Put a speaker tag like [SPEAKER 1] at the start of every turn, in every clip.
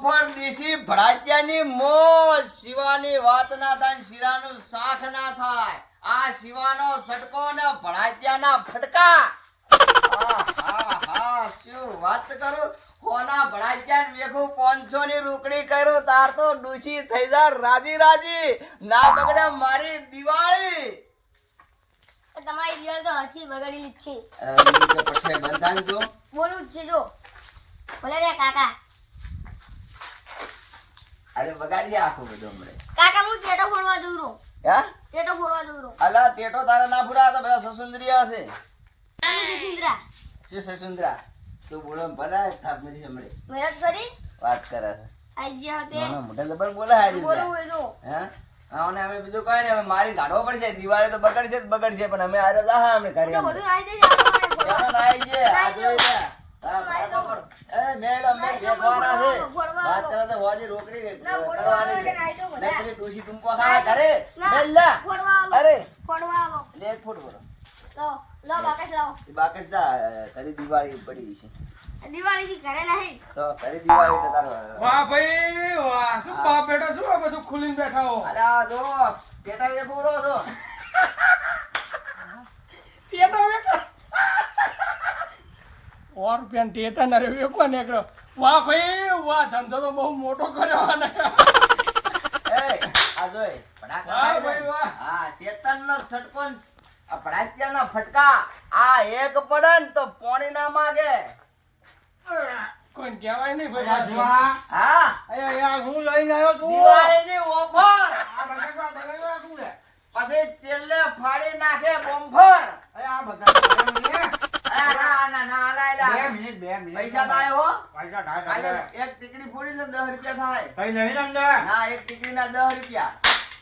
[SPEAKER 1] Offer દેશી ભડાક્યાની મોજ શિવાની વાત ના થાય શિરાનું શાખ ના થાય. આ શિવાનો સટકો ને ભડાક્યાના ફટકા. શું વાત કરું? કોના ભડાક્યા વેખું પાંચસો ની રૂકડી કર્યો તાર તો ડૂસી થઈ જા રાજી રાજી. ના બગડે મારી દિવાળી.
[SPEAKER 2] તમારી દિવાળી તો હરખી બગડેલી છે.
[SPEAKER 1] તો
[SPEAKER 2] બોલું છે જો. બોલે કાકા.
[SPEAKER 1] અરે બગાડી આખો બધું મળે
[SPEAKER 2] કાકા હું ટેટો ફોડવા જઉં છું
[SPEAKER 1] હા?
[SPEAKER 2] ટેટો ફોડવા જઉં છું
[SPEAKER 1] અલા ટેટો તારે ના ફોડા તો બધા સસુંદરીયા છે
[SPEAKER 2] સસુંદરા.
[SPEAKER 1] શું સસુંદરા? તું બોલો ભરા થાપ મેરી હમણે.
[SPEAKER 2] મહેનત કરી
[SPEAKER 1] વાત કરે છે.
[SPEAKER 2] આઈ ગયા
[SPEAKER 1] ના,
[SPEAKER 2] હતે
[SPEAKER 1] ના, જબર બોલે હારી
[SPEAKER 2] બોલું હોય તો
[SPEAKER 1] હે? આને અમે બીજું કઈ નહીં મારી કાઢવો પડશે. દિવાળે તો બગડશે જ બગડશે પણ અમે
[SPEAKER 2] આ તમારે ફોડવા.
[SPEAKER 1] ચાલો નાઈ જે આ
[SPEAKER 2] નાઈ
[SPEAKER 1] જોઈ
[SPEAKER 2] દો.
[SPEAKER 1] લે હા, અમે
[SPEAKER 2] આવો. ના, આવો
[SPEAKER 1] કરવાની અરે. દિવાળી પડી છે.
[SPEAKER 2] દિવાળી ઘરે નહીં.
[SPEAKER 1] તો તારી દિવાળી તો તારો
[SPEAKER 3] વાહ ભાઈ વાહ. શું બાપ બેટા શું આ બધું ખુલીને બેઠા હો?
[SPEAKER 1] આ જો પેટા એ પૂરો
[SPEAKER 3] સો રૂપિયા ટેટા ના રહ્યો એક નીકળ્યો વાહ ભાઈ વાહ ધંધો તો બહુ મોટો કર્યો આને.
[SPEAKER 1] એ આ જોઈ ફટાકા
[SPEAKER 3] વાહ
[SPEAKER 1] ખાય
[SPEAKER 3] ભાઈ
[SPEAKER 1] ને?
[SPEAKER 3] વાહ.
[SPEAKER 1] હા ચેતનનો છટકો ન આ ભડાત્યાના ફટકા આ એક પડે ને તો પોણી ના માગે.
[SPEAKER 3] કોઈને કહેવાય નહીં ભાઈ
[SPEAKER 1] હા.
[SPEAKER 4] યાર હું લઈને આવ્યો તું
[SPEAKER 1] દિવાળીની ઓફર? પછી તેલે ફાડી નાખે બોમ્ફર.
[SPEAKER 4] આ બટાકા બટાકા લે.
[SPEAKER 1] અરે ના ના ના લા
[SPEAKER 4] બે
[SPEAKER 1] લા
[SPEAKER 4] મિનિટ બે મિનિટ.
[SPEAKER 1] પૈસા તો હો.
[SPEAKER 4] પૈસા થાય
[SPEAKER 1] એક ટીકડી ફોડી ને દસ રૂપિયા થાય.
[SPEAKER 4] કઈ નહીં અંદર?
[SPEAKER 1] ના. એક ટીકડી ના દસ રૂપિયા.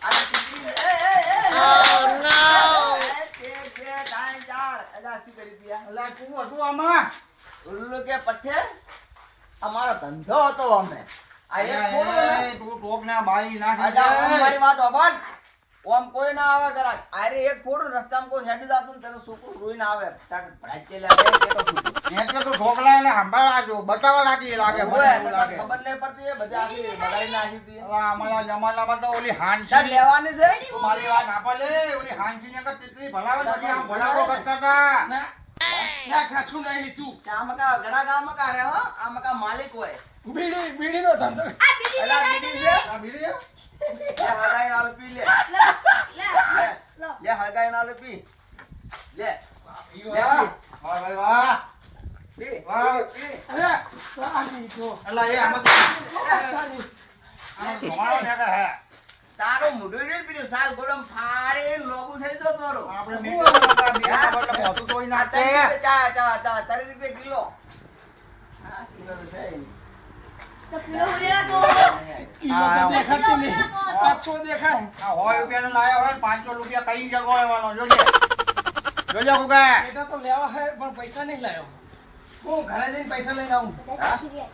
[SPEAKER 1] આ ટીકડી એ એ એ. ઓ નો તે તે ડાય ચાર. અલા શું કરી દિયા
[SPEAKER 4] અલ્યા તું હતું આમાં?
[SPEAKER 1] ઉલ્લુ કે પઠે? અમારો ધંધો હતો અમે. આ એક ને.
[SPEAKER 4] તું ટોપના બાળી નાખી.
[SPEAKER 1] મારી વાત હોભળ. ઓમ કોઈ ના આવે કરા અરે એક ફોડું રસ્તામાં કોઈ હેડી જાતું ને તેનો છોકરું રોઈને આવે. તાક ભડાકે લે બે કેતો છૂટું
[SPEAKER 4] એટલે તો ઢોકળા એને સંભાળવા બતાવવા લાગી લાગે
[SPEAKER 1] તો
[SPEAKER 4] લાગે.
[SPEAKER 1] ખબર નહીં પડતી એ બધી આખી બગાડી નાખી હતી.
[SPEAKER 4] હવે અમારા જમાનામાં તો ઓલી હાંસી
[SPEAKER 1] લેવાની છે.
[SPEAKER 4] મારી વાત ના પડે ઓલી હાંસી ને કેટલી ભલાવે નથી આમ ભલાવો કરતા હતા.
[SPEAKER 3] ના ના ખાસું નહીં લીધું.
[SPEAKER 1] આ મકા ઘણા ગામ મકા રે હો આ મકા માલિક હોય.
[SPEAKER 3] બીડી બીડીનો ધંધો
[SPEAKER 2] આ બીડી
[SPEAKER 1] બીડી છે?
[SPEAKER 4] આ બીડી?
[SPEAKER 1] લે હગાઈ નાલ પી લે
[SPEAKER 2] લો
[SPEAKER 1] હગાઈ નાલ પી લે
[SPEAKER 3] વાહ.
[SPEAKER 4] વાહ વાહ
[SPEAKER 1] પી
[SPEAKER 4] વાહ.
[SPEAKER 1] પી
[SPEAKER 3] અરે વાહ લીધો.
[SPEAKER 4] અલા એ આમાં તો
[SPEAKER 3] સારી.
[SPEAKER 4] આમાં હે.
[SPEAKER 1] તારું મોઢું નહીં પીધું સાલ ગોડમ ફારે લોગું થઈ તો તારો
[SPEAKER 4] આપણે મીઠું બદલે મોઢું ધોઈ નાખે.
[SPEAKER 1] ચા ચા ચા ત્રણ રૂપિયા કિલો હા, કિલો છે
[SPEAKER 2] તો કિલો લેવા તો
[SPEAKER 3] દેખાતી નહીં. પાંચસો દેખાય.
[SPEAKER 4] આ સો રૂપિયાનો લાયા હોય પાંચસો રૂપિયા કઈ જગો લેવાનો જોજે. જોજે કુકા
[SPEAKER 3] બેટા તો લેવા હે પણ પૈસા નહીં લાવ્યો હું ઘરે જઈને પૈસા લઈને આવું.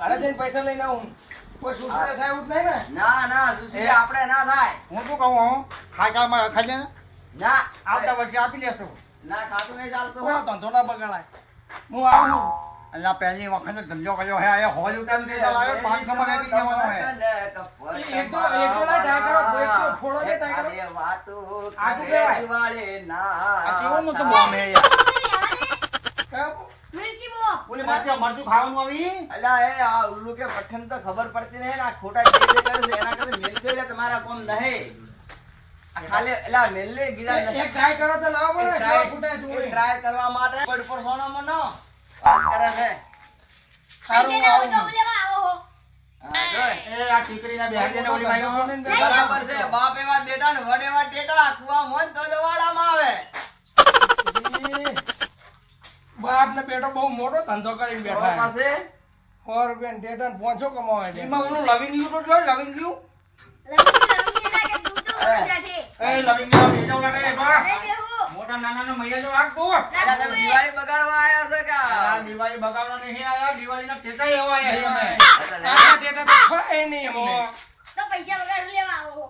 [SPEAKER 3] ઘરે જઈને પૈસા લઈને આવું. કોઈ સુસરે થાય એવું નહીં ને?
[SPEAKER 1] ના ના સુશી આપણે ના થાય.
[SPEAKER 4] હું શું કહું હું? ખાટામાં રખાઈ દે ને?
[SPEAKER 1] ના.
[SPEAKER 4] આવતા વર્ષે આપી લેશું.
[SPEAKER 1] ના ખાતું નહીં ચાલતું.
[SPEAKER 3] ધંધો ના બગાડાય? હું આવું.
[SPEAKER 4] આ પહેલી વખત ધંધો કર્યો હે રૂપિયાનો દેતા લાવ્યો પાંચસો માં
[SPEAKER 2] મિર્ચી બો
[SPEAKER 4] ઓલી મરચું મરચું ખાવાનું આવી?
[SPEAKER 1] અલા એ આ ઉલ્લુ કે પઠન તો ખબર પડતી નહીં આ ખોટા એના કરતા મેલ ગયેલા તમારા કોમ નહીં. આ ખાલી એલા મેલ ગીરા
[SPEAKER 3] એક- ટ્રાય કરો તો લાવો પડે.
[SPEAKER 1] ટ્રાય કરવા માટે. પડ પર સોનો મનો. વાત કરે છે.
[SPEAKER 3] સારું આવું.
[SPEAKER 1] બરાબર છે બાપ. એવા બેટા ને વડ એવા ટેટા કુવા મોન તો દવાડામાં આવે.
[SPEAKER 3] બાપ ને બેટો બહુ મોટો ધંધો કરીને બેઠા
[SPEAKER 1] પાસે?
[SPEAKER 3] સો રૂપિયા ટેટા ને પાંચસો કમાવા છે.
[SPEAKER 4] એમાં ઓલું લવિંગ ગયું તો જો લવિંગ એ લવિંગ ગયું મોટા નાના નો મૈયા જો
[SPEAKER 1] આગ તમે દિવાળી બગાડવા આયા છો કે
[SPEAKER 4] દિવાળી બગાડવા નહીં આયા દિવાળીના ટેટા એવા આયા અમે.
[SPEAKER 3] આ ટેટા તો ખાય નહીં
[SPEAKER 4] તો
[SPEAKER 3] અમને.
[SPEAKER 2] તો પૈસા વગર લેવા આવો?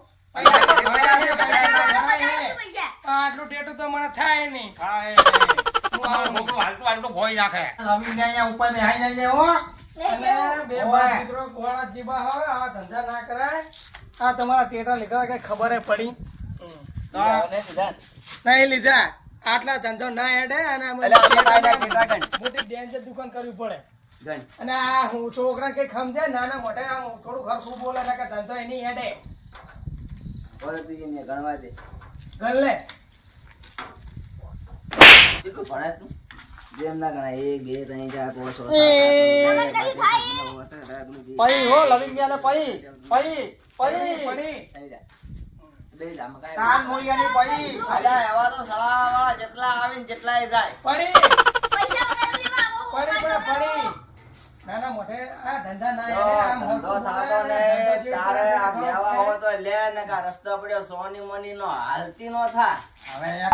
[SPEAKER 3] આટલું ટેટું તો મને થાય નહીં.
[SPEAKER 4] હાલતો હાલતો ભોય નાખે. અહીંયા ઉપર બેહાઈ જાય છે,
[SPEAKER 3] અને બે. ભાઈ મિત્રો ગોળા જીબા હોય આ ધંધા ના કરાય. આ તમારા ટેટા લીધા કઈ ખબર પડી.
[SPEAKER 1] ને ને.
[SPEAKER 3] નહીં લીધા આટલા ધંધો ના હેડે અને? મોટી બેન દુકાન કરવી પડે અને આ હું છોકરા કઈ સમજે નાના મોટા થોડું ઘર શું બોલે કે ધંધો એની હેડે
[SPEAKER 1] ગણવા દે.
[SPEAKER 3] ગણ લે
[SPEAKER 1] કેટલું ભણે તું? જેમ ના ગણાય. એક, બે, ત્રણ, ચાર, પાંચ, છ, સાત,
[SPEAKER 2] હો
[SPEAKER 1] લવિંગ
[SPEAKER 2] ગયા
[SPEAKER 1] નવ, દસ, અગિયાર, બાર, તેર, ચૌદ,
[SPEAKER 4] પૈ હો લવિંગિયાને પૈ પૈ પૈ
[SPEAKER 3] પડી.
[SPEAKER 1] થઈ જા. બેહી જા, આમાં કાંઈ
[SPEAKER 4] કાન મૂળિયાની પૈ
[SPEAKER 1] અલ્યા, એવા તો સળાવાળા જેટલા આવે ને જેટલાય જાય.
[SPEAKER 3] પડી.
[SPEAKER 2] પૈસા વગર લેવા આવો,
[SPEAKER 3] પડી પડી
[SPEAKER 2] કાઢો
[SPEAKER 3] પડી. નાના આ ધંધા ના આમ
[SPEAKER 1] ધંધો થાતો ને
[SPEAKER 3] ને ધંધો જે
[SPEAKER 1] તારે આ લેવા હોય તો લે ને કા રસ્તો પડ્યો સોની મોની નો હાલતી નો થા
[SPEAKER 4] હવે એક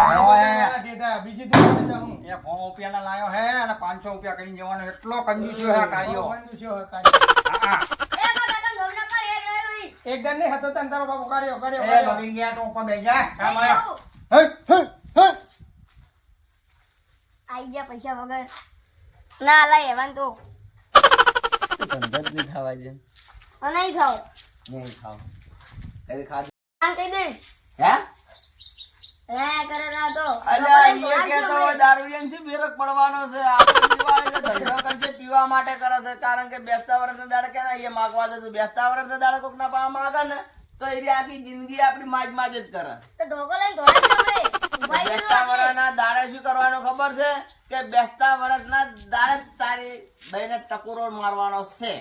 [SPEAKER 3] બીજી દુકાને.
[SPEAKER 4] એ રૂપિયાના લાયો હે અને પાંચસો રૂપિયા કઈ જવાનો એટલો કંજૂસ્યો હે
[SPEAKER 3] હવે કાઢી.
[SPEAKER 4] હા,
[SPEAKER 2] મારા કાકા ગોમના પર હેડ આવ્યો ઈ.
[SPEAKER 3] એક ગણ નહીં હતો તને તારો બાપુ કાઢ્યો કાઢ્યો
[SPEAKER 4] એ. લવિંગિયા તો ઉપર બેસી જા. કામ
[SPEAKER 2] નહીં
[SPEAKER 4] આયો.
[SPEAKER 2] કેવું?
[SPEAKER 4] હે હે હે.
[SPEAKER 2] આઈ ગયા પૈસા વગર. ના લાય એવાન તો.
[SPEAKER 1] ધંધા જ નહીં ખાવા દે
[SPEAKER 2] આ નહીં ખાવ.
[SPEAKER 1] નહીં ખાવ. કઈ ખાધું.
[SPEAKER 2] આમ કહી દે.
[SPEAKER 1] હે?
[SPEAKER 2] લે કરે ના તો.
[SPEAKER 1] અલ્યા એ દારૂડિયાને શું ફેરક પડવાનો છે? આપણે પીવા છે ધંધો પીવા માટે કરે છે કારણ કે બેસતા વર્ષના દાડે કે એ માગવા દે બેસતા વર્ષના દાડે કોક ના પાવા માંગે ને તો આખી જિંદગી આપડી માજ માજ જ કરે.
[SPEAKER 2] તો ઢોકો લઈને દોડા
[SPEAKER 1] બેસતા
[SPEAKER 2] રહેવાનું.
[SPEAKER 1] વર્ષના દાડે શું કરવાનું ખબર છે? કે બેસતા વર્ષના દાડે જ તારી બહેને ટકોરો મારવાનો છે.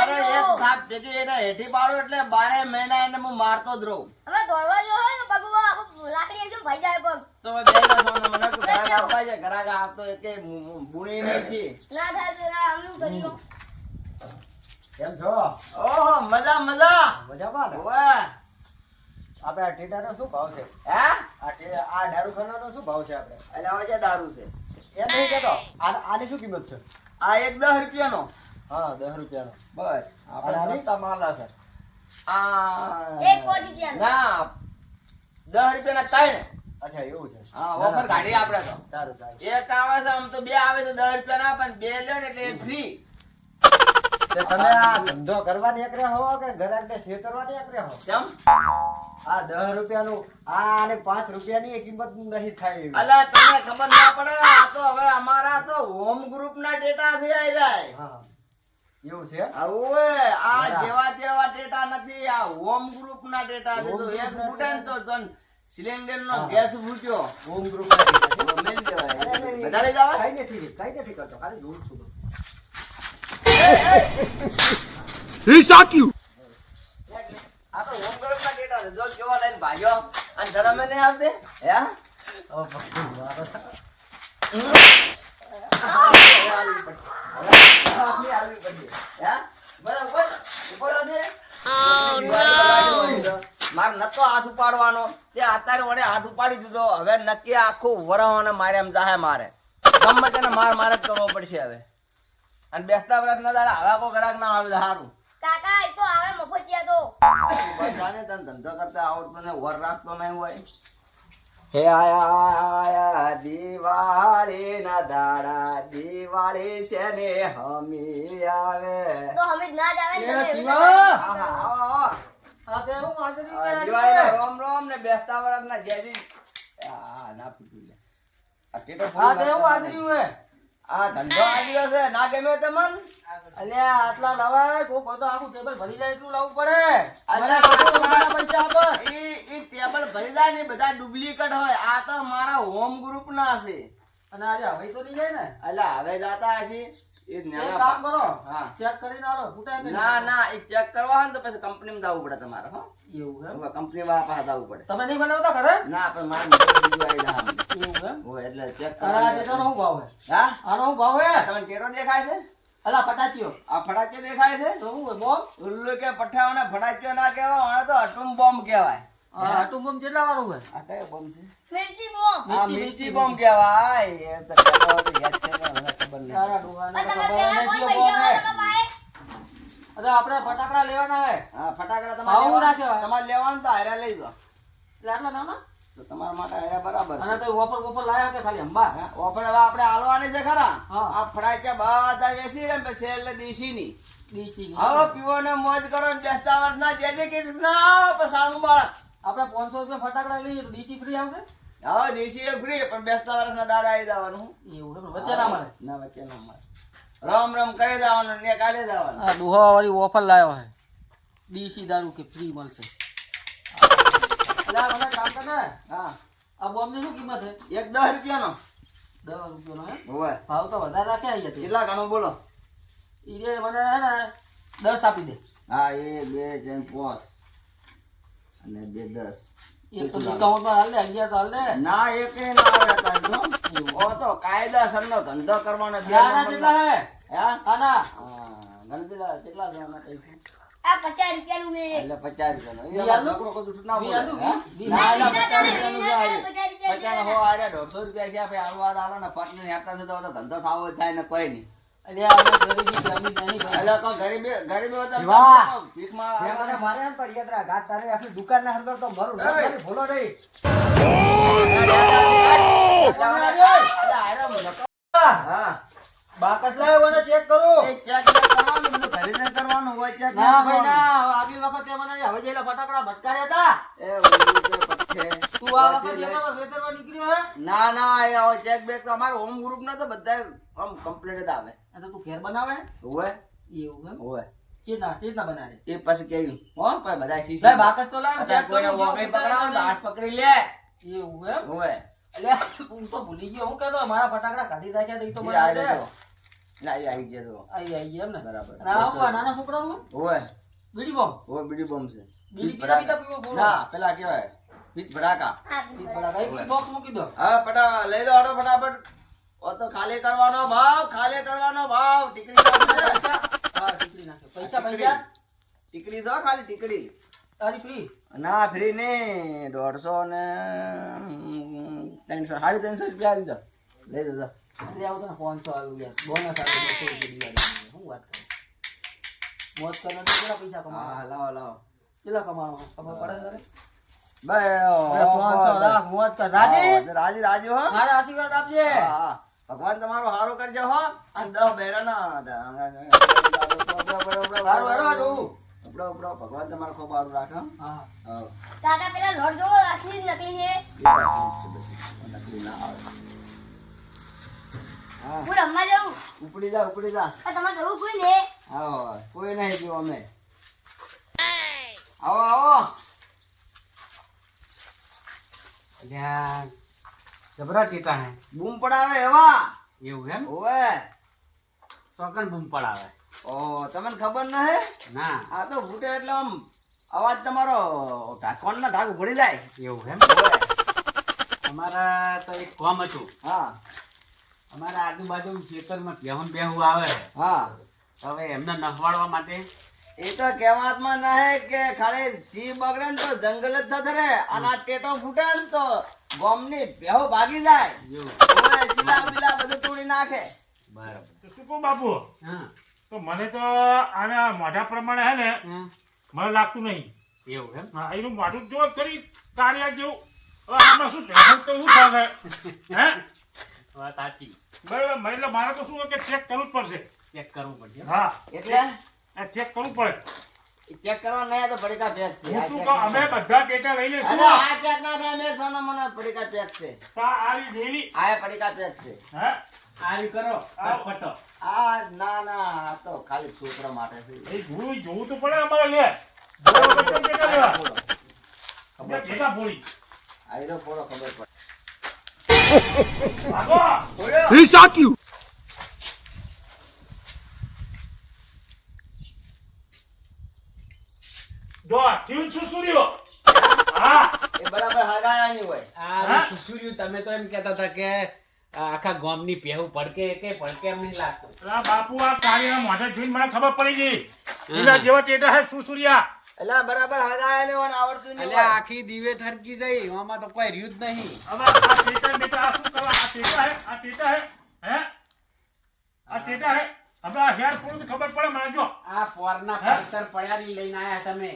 [SPEAKER 1] અરે એક થાપ ભેગી એને હેઠી પાડું એટલે બારે મહિના એને હું મારતો જ રહું.
[SPEAKER 2] હવે દોડવા જો હોય ને પગમાં લાકડી એકદમ ભાઈ જાય પગ
[SPEAKER 1] તો હવે બે ના સોનું મને ઘરાક આપવા છે? ઘરાક આપતો એકે બુણી નહીં છે?
[SPEAKER 2] ના થાય ના અમે શું
[SPEAKER 4] કેમ છો?
[SPEAKER 1] ઓહો મજા મજા.
[SPEAKER 4] મજામાં ને?
[SPEAKER 1] ઓવે.
[SPEAKER 4] આપણે આ ટેટાનો શું ભાવ છે?
[SPEAKER 1] હે?
[SPEAKER 4] આ આ દારૂખાનાનો શું ભાવ છે આપણે
[SPEAKER 1] એટલે હવે જે દારૂ છે.
[SPEAKER 4] એમ નહીં કેતો આની શું કિંમત છે?
[SPEAKER 1] આ એક દસ રૂપિયાનો.
[SPEAKER 4] હા દસ રૂપિયાનો.
[SPEAKER 1] બસ.
[SPEAKER 4] આપણે
[SPEAKER 1] સસ્તા માલા છે. આ
[SPEAKER 2] એક રૂપિયા
[SPEAKER 1] ના દસ રૂપિયાના ત્રણ.
[SPEAKER 4] અચ્છા એવું છે.
[SPEAKER 1] હા
[SPEAKER 4] ના, ના,
[SPEAKER 1] ઓફર કાઢી આપણે તો.
[SPEAKER 4] સારું સારું.
[SPEAKER 1] એક આવે છે આમ તો બે આવે તો દસ રૂપિયા ના પણ બે લે ને એટલે ફ્રી
[SPEAKER 4] તે તમે આ ધંધો કરવા નીકળ્યા હો કે ઘરાકને શેર કરવા નીકળ્યા હો?
[SPEAKER 1] કેમ?
[SPEAKER 4] આ દસ રૂપિયાનું આ અને પાંચ રૂપિયાની કિંમત નહીં થાય એવી.
[SPEAKER 1] અલા તમને ખબર ના પડે આ તો હવે અમારા તો હોમ ગ્રુપ ના ડેટા છે આવી જાય.
[SPEAKER 4] એવું છે?
[SPEAKER 1] હવે આ
[SPEAKER 4] જેવા
[SPEAKER 1] જેવા તેવા ડેટા નથી આ હોમ ગ્રુપ ના ડેટા છે તો એક
[SPEAKER 4] ના
[SPEAKER 1] ફૂટે ને તો જન સિલિન્ડર નો ગેસ ફૂટ્યો.
[SPEAKER 4] હોમ ગ્રુપ
[SPEAKER 1] તો મેલ દેવાય. બધા લઈ જવા
[SPEAKER 4] કઈ નથી કઈ નથી કરતો. ખાલી જોઉં છું
[SPEAKER 1] આવતી હે હમ? આ નતો હાથ ઉપાડવાનો. તે અત્યારે મને હાથ ઉપાડી દીધો. હવે નક્કી આખું વરહ મારે એમ જાહે મારે. ગમે તેને માર મારે જ કરવો પડશે હવે. અને બેસતા વરસ ના દાડા આવા કો ગ્રાહક ના આવે સારું.
[SPEAKER 2] કાકા એ તો આવે મફતિયા તો.
[SPEAKER 1] બધાને તને ધંધો કરતા આવડતો ને વર રાખતો નહીં હોય. હે આયા આયા દિવાળી ના દાડા દિવાળી છે ને હમી આવે?
[SPEAKER 2] તો હમી ના જ આવે ને
[SPEAKER 4] શિવા! આ
[SPEAKER 1] આ રોમ રોમ ને બેસતા વર્ષ ના જેજી. આ ના ફૂટ્યું લે. આ
[SPEAKER 4] આ તો
[SPEAKER 1] ફૂલી
[SPEAKER 4] એવું
[SPEAKER 1] નાખતો
[SPEAKER 4] વાંધર્યું હે.
[SPEAKER 1] આ ધંધો આ છે ના ગમ્યો તમન
[SPEAKER 4] અલ્યા આટલા લવાય કોક હોય તો આખું ટેબલ ભરી જાય એટલું લાવવું પડે. મને પૈસા આપો.
[SPEAKER 1] ઈ ઈ ટેબલ ભરી જાય ને બધા ડુપ્લિકેટ હોય. આ તો મારા હોમ ગ્રુપ ના છે.
[SPEAKER 4] અને આજે હવે તો નહીં જાય ને?
[SPEAKER 1] અલ્યા હવે જાતા હશે. એ
[SPEAKER 4] કામ કરો
[SPEAKER 1] હા.
[SPEAKER 4] ચેક કરીને આવો ફૂટાય
[SPEAKER 1] ના ના એ ચેક કરવા હોય તો પછી કંપનીમાં જવું પડે તમારે હો.
[SPEAKER 4] એવું એમ?
[SPEAKER 1] કંપની વાળા પાસે જવું પડે.
[SPEAKER 4] તમે નહીં બનાવતા ખરે
[SPEAKER 1] ના પણ મારે બીજું આવી જાય
[SPEAKER 4] એવું એમ?
[SPEAKER 1] હોય એટલે ચેક
[SPEAKER 4] અને આ ટેટાનો શું ભાવ હે
[SPEAKER 1] હા?
[SPEAKER 4] આનો શું ભાવ હે
[SPEAKER 1] તમને ટેટો દેખાય છે?
[SPEAKER 4] અલા પટાચીઓ
[SPEAKER 1] આ ફટાકીઓ દેખાય છે?
[SPEAKER 4] તો શું હે
[SPEAKER 1] ઉલ્લુ કે પઠાવાને ફટાકીઓ ના કહેવાય આને તો અટુમ બોમ્બ કહેવાય.
[SPEAKER 4] આ આટું બોમ્બ કેટલા વાળું હે
[SPEAKER 1] આ કયો બોમ્બ છે?
[SPEAKER 2] મિર્ચી બોમ
[SPEAKER 1] આ
[SPEAKER 4] મિર્ચી,
[SPEAKER 1] મિર્ચી
[SPEAKER 4] મિર્ચી,
[SPEAKER 1] બોમ્બ કહેવાય. એ તો યાદ છે ને, મને ખબર નહીં?
[SPEAKER 4] અરે આપણે ફટાકડા લેવાના હે.
[SPEAKER 1] હા ફટાકડા તમારે
[SPEAKER 4] રાખ્યો.
[SPEAKER 1] તમારે લેવાનું તો હારે લઈ જાઓ.
[SPEAKER 4] એટલે આટલા નાના?
[SPEAKER 1] તો તમારા માટે આયા બરાબર છે.
[SPEAKER 5] અને તો ઓફર ઓફર લાયા કે ખાલી અંબા?
[SPEAKER 1] હા, ઓફર હવે આપણે આલવાની છે ખરા. આ ફડાક્યા બધા ને પછી એટલે દેશી ની હવે પીવો ને મોજ કરો ને બેસતા વર્ષના જે જે કૃષ્ણ પસાણું બાળક.
[SPEAKER 5] આપણે 500 રૂપિયા ફટાકડા લઈએ ડીસી ફ્રી આવશે?
[SPEAKER 1] હવે દેશી એ ફ્રી પણ બેસતા વર્ષના દાડા આવી જવાનું
[SPEAKER 5] એવું વચ્ચે ના મળે?
[SPEAKER 1] ના વચ્ચે ના મળે. રમ રમ કરી દેવાનું ને કાલે જવાનું.
[SPEAKER 5] વાળી ઓફર લાવ્યો હે. દેશી દારૂ કે ફ્રી મળશે? એટલે બધા કામ કરે
[SPEAKER 1] હા.
[SPEAKER 5] આ બોમ્બ શું કિંમત છે
[SPEAKER 1] એક દસ રૂપિયાનો.
[SPEAKER 5] દસ રૂપિયાનો હે
[SPEAKER 1] હોય.
[SPEAKER 5] ભાવ તો વધારે રાખ્યા અહીંયા
[SPEAKER 1] કેટલા ઘણું બોલો?
[SPEAKER 5] એ રે મને હે ને દસ આપી દે.
[SPEAKER 1] હા એક બે ત્રણ પાંચ અને બે દસ.
[SPEAKER 5] તો ડિસ્કાઉન્ટમાં હાલ દે અગિયાર હાલ દે
[SPEAKER 1] ના એક ના આવે તારી ઓ તો કાયદાસરનો ધંધો કરવાનો
[SPEAKER 5] આના કેટલા હે? આના
[SPEAKER 1] કેટલા?
[SPEAKER 2] આ
[SPEAKER 5] આલુ?
[SPEAKER 1] જૂઠું ના બોલે.
[SPEAKER 5] આલુ?
[SPEAKER 1] ના,
[SPEAKER 2] રૂપિયા
[SPEAKER 1] હો આર્યા, દોઢસો રૂપિયા છે આપણે હાલવા દાડા ને પાટલી હેરતા તો ધંધો થાવો જ થાય ને કોઈ નહીં.
[SPEAKER 6] દુકાન ના હરદર તો મારું ભૂલો નહીં. બાકસ લાવ્યો ચેક કરું?
[SPEAKER 1] એ કરવાનું, બધું ઘરે જઈને કરવાનું હોય, ચેક
[SPEAKER 6] ના ભાઈ ના હવે આગલી વખતે મને હવે જેલા ફટાકડા ભટકાર્યા હતા.
[SPEAKER 1] એ છે
[SPEAKER 6] તું આ વખતે લેવાનો વેતરમાં નીકળ્યો હે?
[SPEAKER 1] ના ના એ હવે ચેક બેક તો અમાર હોમ ગ્રુપ ના તો બધા આમ કમ્પ્લીટ જ આવે.
[SPEAKER 6] આ તો તું ઘેર બનાવે?
[SPEAKER 1] હોય
[SPEAKER 5] એવું એમ?
[SPEAKER 1] હોય
[SPEAKER 5] ચેતના ચેતના બનાવે.
[SPEAKER 1] એ પછી કેવી? હો પછી બધા શીશી
[SPEAKER 6] લાય બાકસ તો લાવ ચેક
[SPEAKER 1] કોઈને
[SPEAKER 6] કરું
[SPEAKER 1] વોગઈ પકડાવો તો હાથ પકડી લે.
[SPEAKER 5] એવું એમ?
[SPEAKER 1] હોય
[SPEAKER 5] એટલે હું તો ભૂલી ગયો હું કહેતો મારા ફટાકડા કાઢી રાખ્યા તો ઈ તો મને
[SPEAKER 1] આવી જતો. ના એ આવી ગયો
[SPEAKER 5] આઈ આઈ ગયા એમ ને?
[SPEAKER 1] બરાબર.
[SPEAKER 5] ના નાના છોકરાનું?
[SPEAKER 1] હોય
[SPEAKER 5] બીડી બોમ્બ?
[SPEAKER 1] હોય બીડી બોમ્બ છે.
[SPEAKER 5] બીડી પીતા પીતા પીવો
[SPEAKER 1] ના પેલા કેવાય પીઠ ભડાકા
[SPEAKER 2] હા,
[SPEAKER 5] ભડાકા એક બોક્સ મૂકી દો.
[SPEAKER 1] હા ફટા લઈ લો આડો ફટાફટ. ઓ તો ખાલી કરવાનો ભાવ ખાલી કરવાનો ભાવ. ટીકડી
[SPEAKER 5] હા ટીકડી નાખે પૈસા પૈસા?
[SPEAKER 1] ટીકડી જો ખાલી ટીકડી.
[SPEAKER 5] તારી ફ્રી
[SPEAKER 1] ના ફ્રી ને દોઢસો ને ત્રણસો સાડી ત્રણસો રૂપિયા દીધો લઈ દેજો
[SPEAKER 5] એટલે આવું તને પાંચસો આવ્યું બોનસ શું વાત કરે? મોજ કેટલા પૈસા કમાવા
[SPEAKER 1] હા લાવો લાવો.
[SPEAKER 5] કેટલા કમાવા ખબર પડે તારે
[SPEAKER 1] ભગવાન તમારો હારો કરજો હો. અને દસ ઉપડો ઉપડો ભગવાન તમારો ખૂબ સારું રાખે હો.
[SPEAKER 5] હા.
[SPEAKER 1] હા.
[SPEAKER 2] કાકા પેલા લોટ જોવો આટલી નકલી છે.
[SPEAKER 1] એ વાત છે બધી. નકલી ના આવે. હું.
[SPEAKER 2] રમવા જાઉં?
[SPEAKER 1] ઉપડી જા ઉપડી જા.
[SPEAKER 2] આ તમારે જવું કોઈ ને?
[SPEAKER 1] આવો. કોઈ નહીં જો અમે. આવો આવો.
[SPEAKER 5] અલ્યા જબરા ટીકા હે.
[SPEAKER 1] બૂમ પડાવે એવા?
[SPEAKER 5] એવું એમ?
[SPEAKER 1] ઓવે.
[SPEAKER 5] ચોકન બૂમ પડાવે.
[SPEAKER 1] ઓ તમને ખબર ન હે?
[SPEAKER 5] ના.
[SPEAKER 1] આ તો ફૂટે એટલે આમ અવાજ તમારો ઢાંકવાના ઢાક ઉભરી જાય.
[SPEAKER 5] એવું એમ. અમારા તો એક કોમ હતું.
[SPEAKER 1] હા.
[SPEAKER 5] અમારા આજુબાજુ ખેતરમાં બેહું બેહું આવે.
[SPEAKER 1] હા.
[SPEAKER 5] હવે એમને નહવાડવા માટે
[SPEAKER 1] એ તો કહેવાતમાં ન હે કે ખાલી જી બગડે તો જંગલ જ થશે રે અને આ ટેટો ફૂટે ને તો ગોમની બેહો ભાગી જાય. શીલા બીલા બધું તોડી નાખે.
[SPEAKER 5] બરાબર.
[SPEAKER 7] તો શું કહું બાપુ?
[SPEAKER 5] હા.
[SPEAKER 7] તો મને તો આના મોઢા પ્રમાણે હે ને મને લાગતું નહીં.
[SPEAKER 5] એવું હે
[SPEAKER 7] હા એનું મોઢું જો કરી કાર્ય જેવું. હવે આમાં શું ટેન્શન તો શું થાય હે?
[SPEAKER 5] વાત સાચી.
[SPEAKER 7] બરાબર એટલે મારે તો શું કે ચેક કરવું જ પડશે.
[SPEAKER 5] ચેક કરવું પડશે.
[SPEAKER 7] હા.
[SPEAKER 1] એટલે?
[SPEAKER 7] ચેક કરવું પડે.
[SPEAKER 1] ચેક કરવા નહીં તો પડીકા પેક છે.
[SPEAKER 7] હું
[SPEAKER 1] આ
[SPEAKER 7] શું કહું?
[SPEAKER 1] ના
[SPEAKER 7] અમે બધા ડેટા લઈ લઈશું.
[SPEAKER 1] અરે આ ચેક ના થાય મેં સોના મને પડીકા પેક છે.
[SPEAKER 7] તો આવી દેલી
[SPEAKER 1] આ પડીકા પેક છે.
[SPEAKER 7] હે?
[SPEAKER 5] આવી કરો. ફટો
[SPEAKER 1] આ ના ના આ તો ખાલી છોકરા માટે છે.
[SPEAKER 7] એ જોવું જોવું તો પડે અમારે લે. જોવો તો ડેટા લેવા
[SPEAKER 1] ખબર
[SPEAKER 7] બે ભેગા ભોળી.
[SPEAKER 1] આ હીરો ફોડો ખબર પડે.
[SPEAKER 7] ભાગો.
[SPEAKER 1] ફોડ્યો.
[SPEAKER 7] જો થયું સુસુર્યો હા?
[SPEAKER 1] એ બરાબર હગાયા નહીં હોય.
[SPEAKER 5] આ
[SPEAKER 7] હા?
[SPEAKER 5] સુસુર્યું તમે તો એમ કહેતા હતા કે આખા ગામની પહેવું પડકે કે પડકે એમ નહીં લાગતું.
[SPEAKER 7] પેલા બાપુ આ કાર્યના મોઢે જોઈને મને ખબર પડી ગઈ. એના જેવા ટેટા હે સુસુરિયા
[SPEAKER 1] એટલે આ બરાબર હગાયા ને હોય ને આવડતું નહીં
[SPEAKER 5] એટલે આખી દીવે ઠરકી જઈ. આમાં તો કોઈ રહ્યું જ નહીં.
[SPEAKER 7] હવે આ ટેટા બેટા આ શું કરવા? આ ટેટા હે? આ ટેટા હે? હે? આ ટેટા હે? હવે આ હેર પૂરું ખબર પડે મને જો.
[SPEAKER 5] આ પોરના પડતર પડ્યાની લઈને આયા તમે.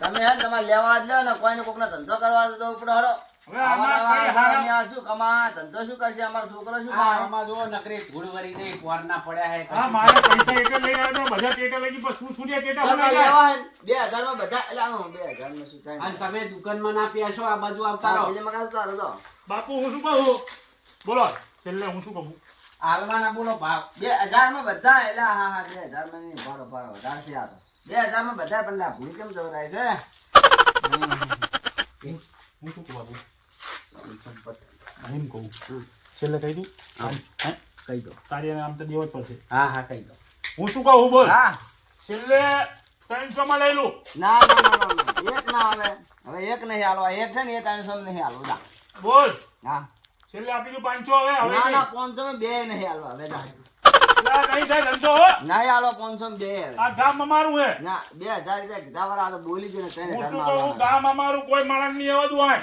[SPEAKER 1] તમે હે તમારે લેવા જ લો ને કોઈને કોકને ધંધો કરવા દો ઉપડો હરો
[SPEAKER 7] હવે આમાં
[SPEAKER 1] આવા
[SPEAKER 7] કઈ
[SPEAKER 1] આવા
[SPEAKER 7] હારા-
[SPEAKER 1] અહીંયા શું કમા ધંધો શું કરશે? અમારો છોકરો શું ખાય
[SPEAKER 8] આમાં જો નકરી ધૂળ વરી નહીં પોરના પડ્યા હે
[SPEAKER 7] હા મારે પૈસા એટલે લઈ આવ્યો તો બધા ટેટા લઈ ગઈ પણ શું શું
[SPEAKER 1] તમે
[SPEAKER 7] હોય
[SPEAKER 1] લેવા હે ને, બે હજારમાં બધા બે હજારમાં શું કાંઈ
[SPEAKER 8] અને તમે દુકાનમાં ના પીશો આ બાજુ આવતા.
[SPEAKER 7] બાપુ હું શું કહું? બોલો છેલ્લે હું શું કહું?
[SPEAKER 8] હાલવાના બોલો ભાવ.
[SPEAKER 1] બે માં બધા એટલે હા હા બે માં નહીં ભાડો ભાડો વધારે છે આ તો. બે માં બધા પણ લા ભૂલ કેમ જવરાય છે?
[SPEAKER 7] હું શું કહું એમ કહું છેલ્લે કહી દઉં? હે?
[SPEAKER 1] કહી દો.
[SPEAKER 7] તારી આમ તો દેવો જ પડશે.
[SPEAKER 1] હા હા કહી દો.
[SPEAKER 7] હું શું કહું બોલ?
[SPEAKER 1] હા.
[SPEAKER 7] છેલ્લે ત્રણસો માં લઈ લઉં
[SPEAKER 1] ના એક ના આવે. હવે એક નહીં હાલવા એક છે ને એ ત્રણસો નહીં હાલવું.
[SPEAKER 7] બોલ.
[SPEAKER 1] હા.
[SPEAKER 7] છેલ્લે આપી દઉં પાંચસો હવે હવે
[SPEAKER 1] ના ના પાંચસો માં બે નહીં હાલવા હવે જા
[SPEAKER 7] નહીં થાય ધંધો
[SPEAKER 1] નહીં હાલવા પાંચસો માં બે
[SPEAKER 7] આ ગામ અમારું હે.
[SPEAKER 1] ના બે હજાર રૂપિયા કીધા વાળા તો બોલી ગયો ને ત્રણ
[SPEAKER 7] હું શું કહું ગામ અમારું કોઈ માણસ નહીં આવતું હોય.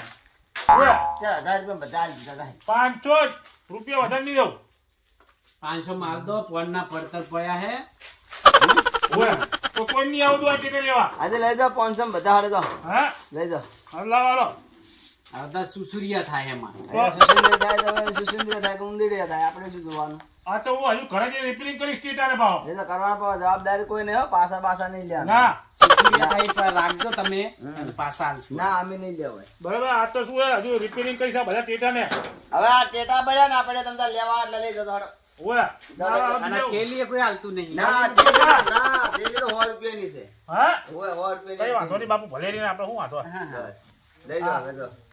[SPEAKER 1] હજાર રૂપિયા બધા દીધા
[SPEAKER 7] પાંચસો જ રૂપિયા વધારે નહીં દઉં
[SPEAKER 8] પાંચસો માલ દો પોરના પડતર પડ્યા હે.
[SPEAKER 7] તો કોઈ નહીં આવતું હોય ટેટા લેવા.
[SPEAKER 1] આજે લઈ જાઓ પાંચસો બધા હારે તો
[SPEAKER 7] હા?
[SPEAKER 1] લઈ જાઓ.
[SPEAKER 7] હાલો હાલો
[SPEAKER 8] સુસુરિયા થાય એમાં.
[SPEAKER 1] સુસુરિયા થાય તો સુસુરિયા થાય કે ઉંદરિયા થાય. આપણે શું જોવાનું?
[SPEAKER 7] આ તો હું હજુ ઘરે જઈને રિપેરિંગ કરીશ ટેટાને ભાવ.
[SPEAKER 1] એ તો કરવા જવાબદારી કોઈ નહીં હો પાસા પાસા નહીં લેવાના.
[SPEAKER 7] ના.
[SPEAKER 8] સુસુરિયા થાય પણ રાખજો તમે પાસા પાછા આલશું.
[SPEAKER 1] ના અમે નહીં લેવાય.
[SPEAKER 7] બરાબર આ તો શું હે? હજુ રિપેરિંગ કરીશ આ બધા ટેટાને.
[SPEAKER 1] હવે આ ટેટા પડ્યા ને આપણે તમને લેવા એટલે લઈ જતો હાડો.
[SPEAKER 7] ઓય
[SPEAKER 8] કેલીએ કોઈ હાલતું નહીં.
[SPEAKER 1] ના ના. તો રૂપિયાની છે.
[SPEAKER 7] હા?
[SPEAKER 1] ઓય
[SPEAKER 7] બાપુ ભલે આપડે આપણે શું વાંધો?
[SPEAKER 8] હા, હા.
[SPEAKER 1] લઈ જાઓ લઈ કરો છો
[SPEAKER 7] જાવ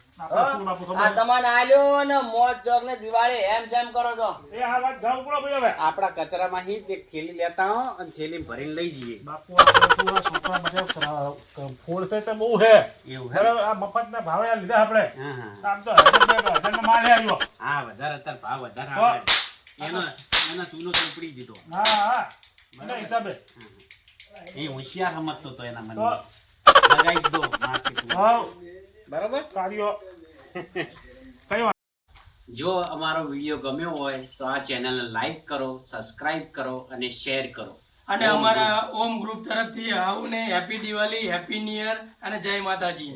[SPEAKER 7] પડો ભાઈ હવે.
[SPEAKER 8] આપણા કચરામાં હી એક થેલી લેતા હો અને થેલી ભરીને લઈ જઈએ.
[SPEAKER 7] બાપુ આપણે શું આ છોકરા બધા ફૂલ છે તો બહુ હે
[SPEAKER 8] એવું હે?
[SPEAKER 7] બરાબર આ ભાવે લીધા આપણે.
[SPEAKER 8] હા હા.
[SPEAKER 7] આમ તો હજાર બે હજારનો માલ હે આવ્યો
[SPEAKER 8] હા વધારે અત્યારે ભાવ વધારે એનો એનો ચૂનો ચોપડી દીધો
[SPEAKER 7] હા હા. હિસાબે.
[SPEAKER 8] એ હોશિયાર સમજતો તો એના મને લગાવી દો માર્કેટ બરાબર?
[SPEAKER 7] કાર્યો કઈ વાત?
[SPEAKER 8] જો અમારો વીડિયો ગમ્યો હોય તો આ ચેનલને લાઈક કરો સબસ્ક્રાઇબ કરો અને શેર કરો.
[SPEAKER 3] અને અમારા ઓમ ગ્રુપ તરફથી આવું ને happy Diwali happy new year અને જય માતાજી.